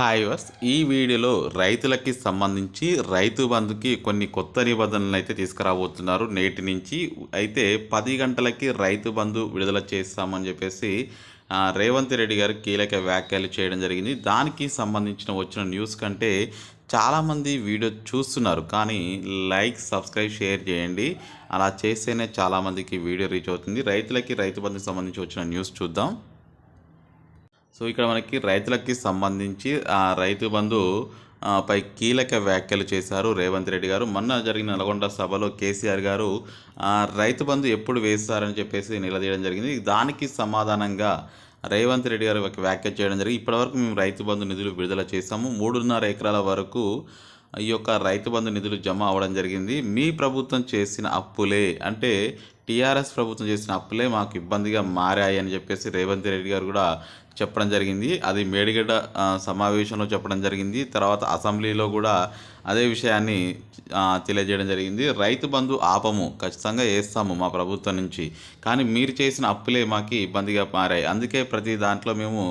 Hi వస్ ఈ వీడియోలో రైతులకి సంబంధించి రైతు బంధుకి కొన్ని కొత్త నిబంధనలు అయితే తీసుకురాబోతున్నారు. నేటి నుంచి అయితే పది గంటలకి రైతు బంధు విడుదల చేస్తామని చెప్పేసి రేవంత్ రెడ్డి గారు కీలక వ్యాఖ్యలు చేయడం జరిగింది. దానికి సంబంధించిన వచ్చిన న్యూస్ కంటే చాలామంది వీడియో చూస్తున్నారు. కానీ లైక్ సబ్స్క్రైబ్ షేర్ చేయండి. అలా చేస్తేనే చాలామందికి వీడియో రీచ్ అవుతుంది. రైతులకి రైతు బంధుకి సంబంధించి వచ్చిన న్యూస్ చూద్దాం. సో ఇక్కడ మనకి రైతులకి సంబంధించి ఆ రైతు బంధు పై కీలక వ్యాఖ్యలు చేశారు రేవంత్ రెడ్డి గారు. మొన్న జరిగిన నల్గొండ సభలో కేసీఆర్ గారు రైతు బంధు ఎప్పుడు వేస్తారని చెప్పేసి నిలదీయడం జరిగింది. దానికి సమాధానంగా రేవంత్ రెడ్డి గారు ఒక వ్యాఖ్య చేయడం జరిగింది. ఇప్పటివరకు మేము రైతు బంధు నిధులు విడుదల చేశాము. మూడున్నర ఎకరాల వరకు ఈ యొక్క రైతు బంధు నిధులు జమ అవ్వడం జరిగింది. మీ ప్రభుత్వం చేసిన అప్పులే అంటే టీఆర్ఎస్ ప్రభుత్వం చేసిన అప్పులే మాకు ఇబ్బందిగా మారాయి అని చెప్పేసి రేవంత్ రెడ్డి గారు కూడా చెప్పడం జరిగింది. అది మేడిగడ్డ సమావేశంలో చెప్పడం జరిగింది. తర్వాత అసెంబ్లీలో కూడా అదే విషయాన్ని తెలియజేయడం జరిగింది. రైతు బంధు ఆపము ఖచ్చితంగా వేస్తాము మా ప్రభుత్వం నుంచి. కానీ మీరు చేసిన అప్పులే మాకు ఇబ్బందిగా మారాయి. అందుకే ప్రతి దాంట్లో మేము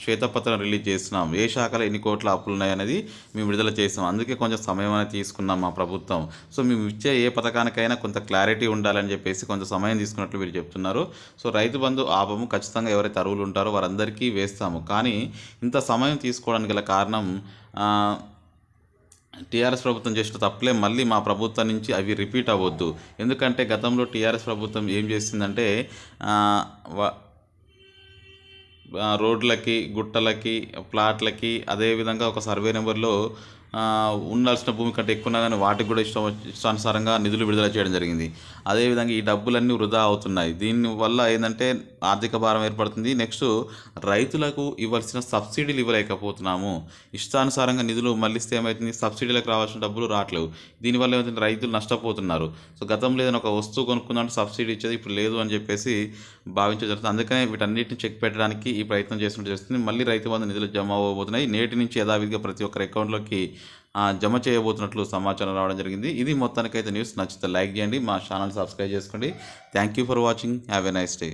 శ్వేతపత్రం రిలీజ్ చేస్తున్నాం. ఏ శాఖలో ఎన్ని కోట్ల అప్పులు ఉన్నాయనేది మేము విడుదల చేసాం అందుకే కొంచెం సమయం అనేది తీసుకున్నాం మా ప్రభుత్వం. సో మేము ఇచ్చే ఏ పథకానికైనా కొంత క్లారిటీ ఉండాలని చెప్పేసి కొంచెం సమయం తీసుకున్నట్లు వీళ్ళు చెప్తున్నారు. సో రైతు బంధు ఆపము ఖచ్చితంగా ఎవరైతే అరువులు ఉంటారో వారందరికీ వేస్తాము. కానీ ఇంత సమయం తీసుకోవడానికి గల కారణం టీఆర్ఎస్ ప్రభుత్వం చేసిన తప్పులే. మళ్ళీ మా ప్రభుత్వం నుంచి అవి రిపీట్ అవ్వద్దు. ఎందుకంటే గతంలో టీఆర్ఎస్ ప్రభుత్వం ఏం చేసిందంటే వ- రోడ్లకి గుట్టలకి ప్లాట్లకి అదేవిధంగా ఒక సర్వే నెంబర్లో ఉండాల్సిన భూమి కంటే ఎక్కువ ఉన్నా కానీ వాటికి కూడా ఇష్టం ఇష్టానుసారంగా నిధులు విడుదల చేయడం జరిగింది. అదేవిధంగా ఈ డబ్బులన్నీ వృధా అవుతున్నాయి. దీనివల్ల ఏంటంటే ఆర్థిక భారం ఏర్పడుతుంది. నెక్స్ట్ రైతులకు ఇవ్వాల్సిన సబ్సిడీలు ఇవ్వలేకపోతున్నాము. ఇష్టానుసారంగా నిధులు మళ్ళిస్తే ఏమవుతుంది సబ్సిడీలకు రావాల్సిన డబ్బులు రావట్లేవు. దీనివల్ల ఏమవుతుంది రైతులు నష్టపోతున్నారు. సో గతంలో ఏదైనా ఒక వస్తువు కొనుక్కుందంటే సబ్సిడీ ఇచ్చేది ఇప్పుడు లేదు అని చెప్పేసి భావించడం జరుగుతుంది. అందుకనే వీటన్నిటిని చెక్ పెట్టడానికి ఈ ప్రయత్నం చేస్తున్నట్టు చేస్తుంది మళ్ళీ రైతు బంధు నిధులు జమ అవ్వబోతున్నాయి. నేటి నుంచి యథావిధిగా ప్రతి ఒక్కరి అకౌంట్లోకి జమ చేయబోతున్నట్లు సమాచారం రావడం జరిగింది. ఇది మొత్తానికైతే న్యూస్. నచ్చితే లైక్ చేయండి. మా ఛానల్ సబ్స్క్రైబ్ చేసుకోండి. Thank you for watching have a nice day